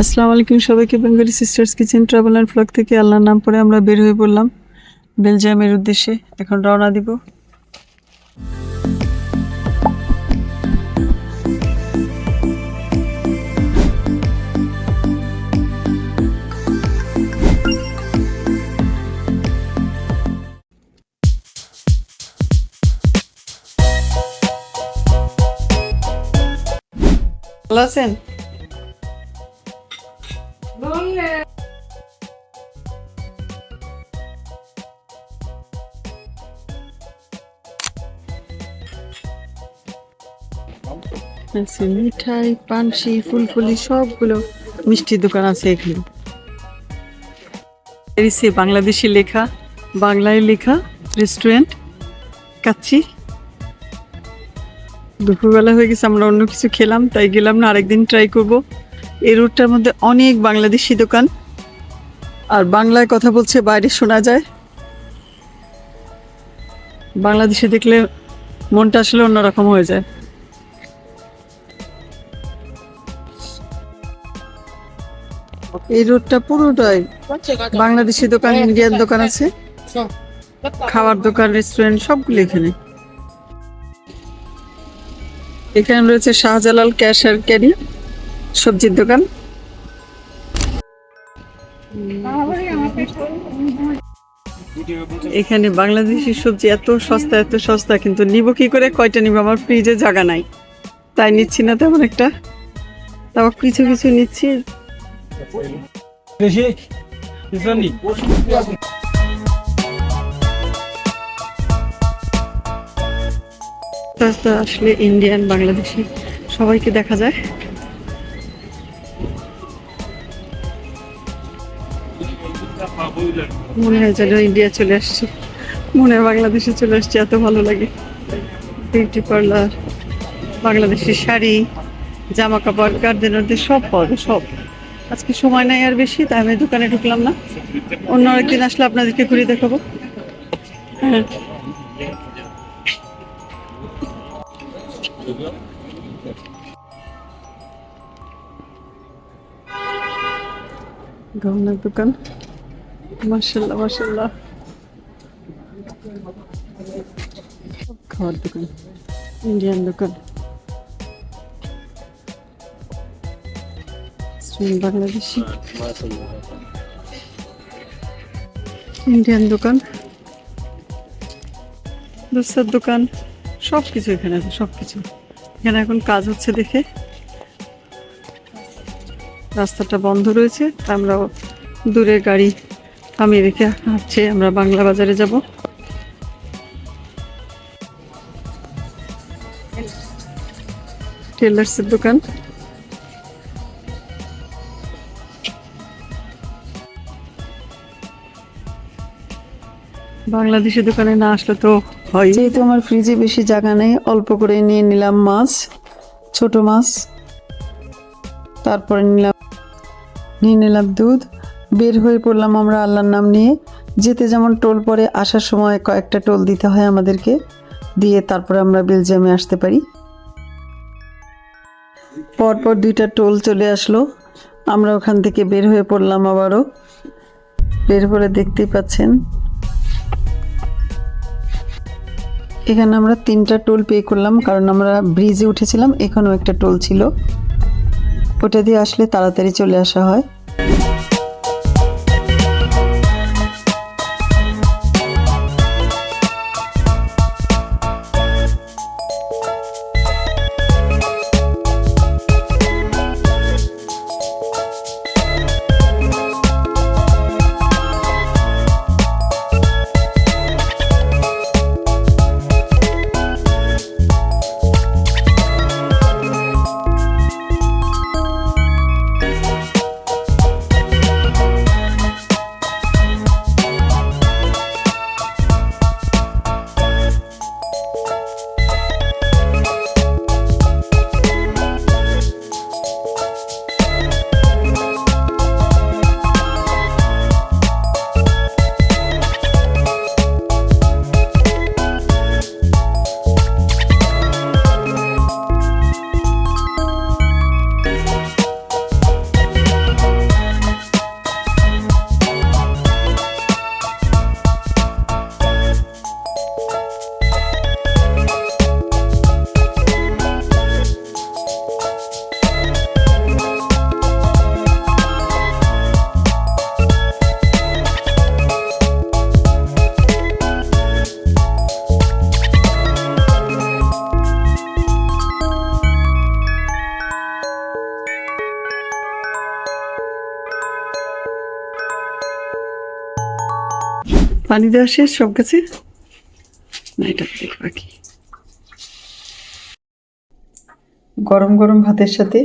আসসালামু আলাইকুম সবাইকে Bengali sisters kitchen travel and vlog থেকে আল্লাহর নাম পরে আমরা বের হয়ে পড়লাম বেলজিয়ামের উদ্দেশ্যে। এখন রওনা দিব। ভালো আছেন? আছে মিঠাই, পানসি, ফুলফুলি, সবগুলো মিষ্টি দোকান আছে এখানে। এরিসে বাংলাদেশি লেখা, বাংলায় লেখা রেস্টুরেন্ট কাচ্ছি দুপুরবেলা হয়ে গেছে, আমরা অন্য কিছু খেলাম, তাই গেলাম না, আরেকদিন ট্রাই করব। এই রোডটার মধ্যে অনেক বাংলাদেশি দোকান। আর বাংলায় কথা বলছে, বাইরে শোনা যায়। বাংলাদেশে দেখলে মনটা আসলে অন্যরকম হয়ে যায়। এই রোডটা পুরোটাই বাংলাদেশি দোকান, ইন্ডিয়ান দোকান আছে। খাবার দোকান রেস্টুরেন্ট সবগুলো এখানে। এখানে রয়েছে শাহজালাল ক্যাশ আর ক্যারি। সবজির দোকান। এখানে বাংলাদেশি সবজি এত সস্তা এত সস্তা কিন্তু নিব কি করে? কয়টা নিব? আমার ফ্রিজে জায়গা নাই। তাই নিচ্ছি না তেমন একটা। তারপর কিছু কিছু নিচ্ছি। আসলে ইন্ডিয়ান বাংলাদেশি সবাইকে দেখা যায়। মনে হয় যেন ইন্ডিয়া চলে আসছি। মনে হয় বাংলাদেশে চলে আসছি, এত ভালো লাগে। বিউটি পার্লার বাংলাদেশি শাড়ি জামা কাপড় গার্ডেনারদের সব পাওয়া যায়, সব। আজকে সময় নাই আর বেশি, তাই আমি দোকানে ঢুকলাম না। অন্য একদিন আসলে আপনাদেরকে ঘুরে দেখাবো। হ্যাঁ। গহনার দোকান। মার্শাল্লাহ মার্শাল্লাহ খাওয়ার দোকান। ইন্ডিয়ান দোকান। বাংলাদেশি। ইন্ডিয়ান দোকান। দোসার দোকান। সব কিছু এখানে আছে সব কিছু এখানে এখন কাজ হচ্ছে দেখে। রাস্তাটা বন্ধ রয়েছে আমরা দূরের গাড়ি থামিয়ে রেখে আমরা বাংলা বাজারে যাব। টেলার্সের দোকান। বাংলাদেশি দোকানে না আসলে তো হয়। যেহেতু আমার ফ্রিজে বেশি জায়গা নেই, অল্প করে নিয়ে নিলাম মাছ, ছোট মাছ, তারপরে নিলাম, নিয়ে নিলাম দুধ। বের হয়ে পড়লাম আমরা আল্লাহর নাম নিয়ে। যেতে যেমন টোল পরে আসার সময় কয়েকটা টোল দিতে হয় আমাদেরকে। দিয়ে তারপরে আমরা বেলজিয়ামে আসতে পারি। পরপর দুইটা টোল চলে আসলো। আমরা ওখান থেকে বের হয়ে পড়লাম আবারও। বের করে দেখতেই পাচ্ছেন। এখানে আমরা তিনটা টোল পে করলাম, কারণ আমরা ব্রিজে উঠেছিলাম, এখানেও একটা টোল ছিল। ওটা দিয়ে আসলে তাড়াতাড়ি চলে আসা হয়। পানি দেওয়া শেষ সব কাছে না এটা দেখি বাকি। গরম গরম ভাতের সাথে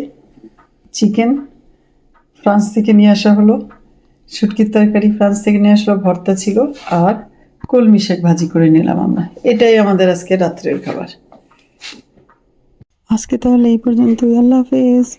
চিকেন ফ্রান্স থেকে নিয়ে আসা হলো। শুটকির তরকারি ফ্রান্স থেকে নিয়ে আসলো ভর্তা ছিল আর কলমি শাক ভাজি করে নিলাম আমরা। এটাই আমাদের আজকে রাত্রের খাবার। আজকে তাহলে এই পর্যন্তই। আল্লাহ হাফেজ।